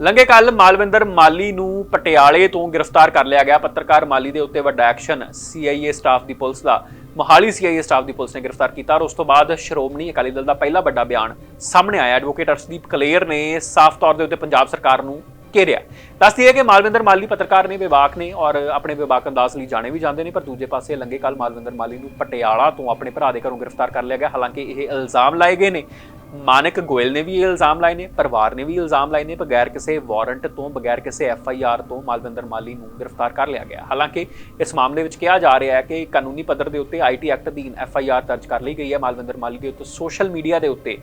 ਲੰਘੇ ਕੱਲ ਮਾਲਵਿੰਦਰ ਮਾਲੀ ਨੂੰ ਪਟਿਆਲੇ ਤੋਂ ਗ੍ਰਿਫਤਾਰ ਕਰ ਲਿਆ ਗਿਆ। ਪੱਤਰਕਾਰ ਮਾਲੀ ਦੇ ਉੱਤੇ ਵੱਡਾ ਐਕਸ਼ਨ ਸੀਆਈਏ ਸਟਾਫ ਦੀ ਪੁਲਿਸ ਦਾ, ਮੋਹਾਲੀ ਸੀਆਈਏ ਸਟਾਫ ਦੀ ਪੁਲਿਸ ਨੇ ਗ੍ਰਿਫਤਾਰ ਕੀਤਾ ਔਰ ਉਸ ਤੋਂ ਬਾਅਦ ਸ਼੍ਰੋਮਣੀ ਅਕਾਲੀ ਦਲ ਦਾ ਪਹਿਲਾ ਵੱਡਾ ਬਿਆਨ ਸਾਹਮਣੇ ਆਇਆ। ਐਡਵੋਕੇਟ ਅਰਸ਼ਦੀਪ ਕਲੇਰ ਨੇ ਸਾਫ਼ ਤੌਰ ਦੇ ਉੱਤੇ ਪੰਜਾਬ ਸਰਕਾਰ ਨੂੰ ਘੇਰਿਆ ਦੱਸਦੀ ਹੈ ਕਿ ਮਾਲਵਿੰਦਰ ਮਾਲੀ ਪੱਤਰਕਾਰ ਨੇ, ਵਿਵਾਕ ਨੇ ਔਰ ਆਪਣੇ ਵਿਵਾਕ ਅੰਦਾਜ਼ ਲਈ ਜਾਣੇ ਵੀ ਜਾਂਦੇ ਨੇ, ਪਰ ਦੂਜੇ ਪਾਸੇ ਲੰਗੇ ਕੱਲ ਮਾਲਵਿੰਦਰ ਮਾਲੀ ਨੂੰ ਪਟਿਆਲਾ ਤੋਂ ਆਪਣੇ ਭਰਾ ਦੇ ਘਰੋਂ ਗ੍ਰਿਫਤਾਰ ਕਰ ਲਿਆ ਗਿਆ। ਹਾਲਾਂਕਿ ਇਹ ਇਲਜ਼ਾਮ ਲਾਏ ਗਏ ਨੇ। ਮਾਨਕ ਗੋਇਲ ਨੇ ਵੀ ਇਹ ਇਲਜ਼ਾਮ ਲਾਏ ਨੇ, ਪਰਿਵਾਰ ਨੇ ਵੀ ਇਲਜ਼ਾਮ ਲਾਏ ਨੇ, ਬਗੈਰ ਕਿਸੇ ਵਾਰੰਟ ਤੋਂ, ਬਗੈਰ ਕਿਸੇ ਐਫ ਆਈ ਆਰ ਤੋਂ ਮਾਲਵਿੰਦਰ ਮਾਲੀ ਨੂੰ ਗ੍ਰਿਫਤਾਰ ਕਰ ਲਿਆ ਗਿਆ। ਹਾਲਾਂਕਿ ਇਸ ਮਾਮਲੇ ਵਿੱਚ ਕਿਹਾ ਜਾ ਰਿਹਾ ਹੈ ਕਿ ਕਾਨੂੰਨੀ ਪੱਧਰ ਦੇ ਉੱਤੇ ਆਈਟੀ ਐਕਟ ਅਧੀਨ ਐਫ ਆਈ ਆਰ ਦਰਜ ਕਰ ਲਈ ਗਈ ਹੈ। ਮਾਲਵਿੰਦਰ ਮਾਲੀ ਦੇ ਉੱਤੇ ਸੋਸ਼ਲ ਮੀਡੀਆ ਦੇ ਉੱਤੇ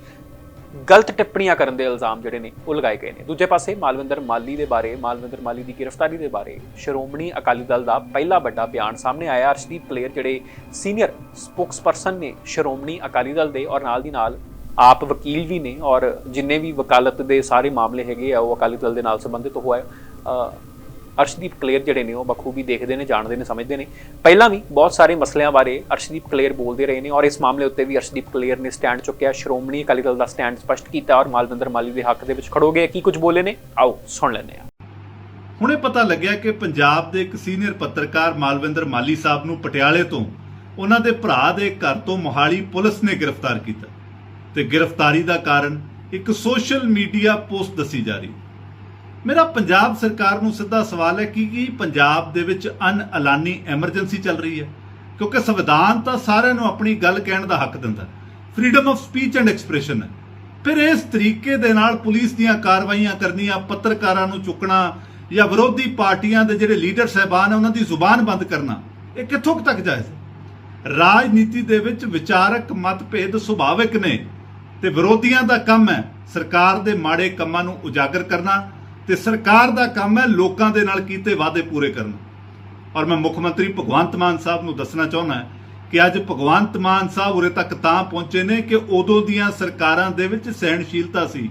ਗਲਤ ਟਿੱਪਣੀਆਂ ਕਰਨ ਦੇ ਇਲਜ਼ਾਮ ਜਿਹੜੇ ਨੇ, ਉਹ ਲਗਾਏ ਗਏ ਨੇ। ਦੂਜੇ ਪਾਸੇ ਮਾਲਵਿੰਦਰ ਮਾਲੀ ਦੇ ਬਾਰੇ, ਮਾਲਵਿੰਦਰ ਮਾਲੀ ਦੀ ਗ੍ਰਿਫਤਾਰੀ ਦੇ ਬਾਰੇ ਸ਼੍ਰੋਮਣੀ ਅਕਾਲੀ ਦਲ ਦਾ ਪਹਿਲਾ ਵੱਡਾ ਬਿਆਨ ਸਾਹਮਣੇ ਆਇਆ। ਅਰਸ਼ਦੀਪ ਕਲੇਰ ਜਿਹੜੇ ਸੀਨੀਅਰ ਸਪੋਕਸਪਰਸਨ ਨੇ ਸ਼੍ਰੋਮਣੀ ਅਕਾਲੀ ਦਲ ਦੇ ਔਰ ਨਾਲ ਦੀ ਨਾਲ ਆਪ ਵਕੀਲ ਵੀ ਨੇ ਔਰ ਜਿੰਨੇ ਵੀ ਵਕਾਲਤ ਦੇ ਸਾਰੇ ਮਾਮਲੇ ਹੈਗੇ ਆ, ਉਹ ਅਕਾਲੀ ਦਲ ਦੇ ਨਾਲ ਸੰਬੰਧਿਤ ਹੋਇਆ। ਅਰਸ਼ਦੀਪ ਕਲੇਰ ਜਿਹੜੇ ਨੇ ਉਹ ਬਖੂਬੀ ਦੇਖਦੇ ਨੇ, ਜਾਣਦੇ ਨੇ, ਸਮਝਦੇ ਨੇ। ਪਹਿਲਾਂ ਵੀ ਬਹੁਤ ਸਾਰੇ ਮਸਲਿਆਂ ਬਾਰੇ ਅਰਸ਼ਦੀਪ ਕਲੇਰ ਬੋਲਦੇ ਰਹੇ ਨੇ ਔਰ ਇਸ ਮਾਮਲੇ ਉੱਤੇ ਵੀ ਅਰਸ਼ਦੀਪ ਕਲੇਰ ਨੇ ਸਟੈਂਡ ਚੁੱਕਿਆ। ਸ਼੍ਰੋਮਣੀ ਅਕਾਲੀ ਦਲ ਦਾ ਸਟੈਂਡ ਸਪਸ਼ਟ ਕੀਤਾ ਔਰ ਮਾਲਵਿੰਦਰ ਮਾਲੀ ਦੇ ਹੱਕ ਦੇ ਵਿੱਚ ਖੜੋਗੇ। ਕੀ ਕੁਝ ਬੋਲੇ ਨੇ? ਆਓ, ਸੁਣ ਲੈਂਦੇ ਹਾਂ। ਹੁਣੇ ਪਤਾ ਲੱਗਿਆ ਕਿ ਪੰਜਾਬ ਦੇ ਇੱਕ ਸੀਨੀਅਰ ਪੱਤਰਕਾਰ ਮਾਲਵਿੰਦਰ ਮਾਲੀ ਸਾਹਿਬ ਨੂੰ ਪਟਿਆਲੇ ਤੋਂ ਉਹਨਾਂ ਦੇ ਭਰਾ ਦੇ ਘਰ ਤੋਂ ਮੋਹਾਲੀ ਪੁਲਿਸ ਨੇ ਗ੍ਰਿਫਤਾਰ ਕੀਤਾ ਤੇ ਗ੍ਰਿਫਤਾਰੀ ਦਾ ਕਾਰਨ ਇੱਕ ਸੋਸ਼ਲ ਮੀਡੀਆ ਪੋਸਟ ਦੱਸੀ ਜਾ ਰਹੀ ਮੇਰਾ ਪੰਜਾਬ ਸਰਕਾਰ ਨੂੰ ਸਿੱਧਾ ਸਵਾਲ ਹੈ ਕਿ ਕੀ ਪੰਜਾਬ ਦੇ ਵਿੱਚ ਅਨ ਐਲਾਨੀ ਐਮਰਜੈਂਸੀ ਚੱਲ ਰਹੀ ਹੈ? ਕਿਉਂਕਿ ਸੰਵਿਧਾਨ ਤਾਂ ਸਾਰਿਆਂ ਨੂੰ ਆਪਣੀ ਗੱਲ ਕਹਿਣ ਦਾ ਹੱਕ ਦਿੰਦਾ freedom of speech and expression ਹੈ। ਫਿਰ ਇਸ ਤਰੀਕੇ ਦੇ ਨਾਲ ਪੁਲਿਸ ਦੀਆਂ ਕਾਰਵਾਈਆਂ ਕਰਨੀਆਂ, ਪੱਤਰਕਾਰਾਂ ਨੂੰ ਚੁੱਕਣਾ ਜਾਂ ਵਿਰੋਧੀ ਪਾਰਟੀਆਂ ਦੇ ਜਿਹੜੇ ਲੀਡਰ ਸਹਿਬਾਨ ਹੈ, ਉਹਨਾਂ ਦੀ ਜ਼ੁਬਾਨ ਬੰਦ ਕਰਨਾ, ਇਹ ਕਿੱਥੋਂ ਤੱਕ ਜਾਇਜ਼ ਹੈ? ਰਾਜਨੀਤੀ ਦੇ ਵਿੱਚ ਵਿਚਾਰਕ ਮਤਭੇਦ ਸੁਭਾਵਿਕ ਨੇ ਤੇ ਵਿਰੋਧੀਆਂ ਦਾ ਕੰਮ ਹੈ ਸਰਕਾਰ ਦੇ ਮਾੜੇ ਕੰਮਾਂ ਨੂੰ ਉਜਾਗਰ ਕਰਨਾ ਤੇ ਸਰਕਾਰ ਦਾ ਕੰਮ ਹੈ ਲੋਕਾਂ ਦੇ ਨਾਲ ਕੀਤੇ ਵਾਅਦੇ ਪੂਰੇ ਕਰਨਾ। ਔਰ ਮੈਂ ਮੁੱਖ ਮੰਤਰੀ ਭਗਵੰਤ ਮਾਨ ਸਾਹਿਬ ਨੂੰ ਦੱਸਣਾ ਚਾਹੁੰਦਾ ਕਿ ਅੱਜ ਭਗਵੰਤ ਮਾਨ ਸਾਹਿਬ ਉਰੇ ਤੱਕ ਤਾਂ ਪਹੁੰਚੇ ਨੇ ਕਿ ਉਦੋਂ ਦੀਆਂ ਸਰਕਾਰਾਂ ਦੇ ਵਿੱਚ ਸਹਿਣਸ਼ੀਲਤਾ ਸੀ।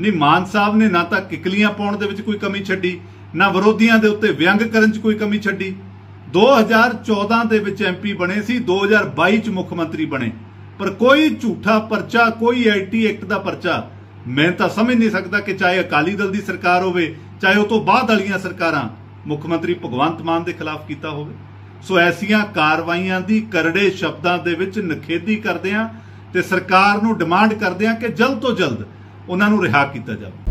ਨਹੀਂ, ਮਾਨ ਸਾਹਿਬ ਨੇ ਨਾ ਤਾਂ ਕਿਕਲੀਆਂ ਪਾਉਣ ਦੇ ਵਿੱਚ ਕੋਈ ਕਮੀ ਛੱਡੀ, ਨਾ ਵਿਰੋਧੀਆਂ ਦੇ ਉੱਤੇ ਵਿਅੰਗ ਕਰਨ 'ਚ ਕੋਈ ਕਮੀ ਛੱਡੀ। 2014 ਦੇ ਵਿੱਚ ਐਮਪੀ ਬਣੇ ਸੀ 2022 'ਚ ਮੁੱਖ ਮੰਤਰੀ ਬਣੇ। ਪਰ ਕੋਈ ਝੂਠਾ ਪਰਚਾ, ਕੋਈ ਆਈਟੀ ਐਕਟ ਦਾ ਪਰਚਾ ਮੈਂ ਤਾਂ ਸਮਝ ਨਹੀਂ ਸਕਦਾ ਕਿ ਚਾਹੇ ਅਕਾਲੀ ਦਲ ਦੀ ਸਰਕਾਰ ਹੋਵੇ, ਚਾਹੇ ਉਹ ਤੋਂ ਬਾਅਦ ਵਾਲੀਆਂ ਸਰਕਾਰਾਂ, ਮੁੱਖ ਮੰਤਰੀ ਭਗਵੰਤ ਮਾਨ ਦੇ ਖਿਲਾਫ ਕੀਤਾ ਹੋਵੇ। ਸੋ ਐਸੀਆਂ ਕਾਰਵਾਈਆਂ ਦੀ ਕਰੜੇ ਸ਼ਬਦਾਂ ਦੇ ਵਿੱਚ ਨਖੇਦੀ ਕਰਦੇ ਆ ਤੇ ਸਰਕਾਰ ਨੂੰ ਡਿਮਾਂਡ ਕਰਦੇ ਆ ਕਿ ਜਲਦ ਤੋਂ ਜਲਦ ਉਹਨਾਂ ਨੂੰ ਰਿਹਾ ਕੀਤਾ ਜਾਵੇ।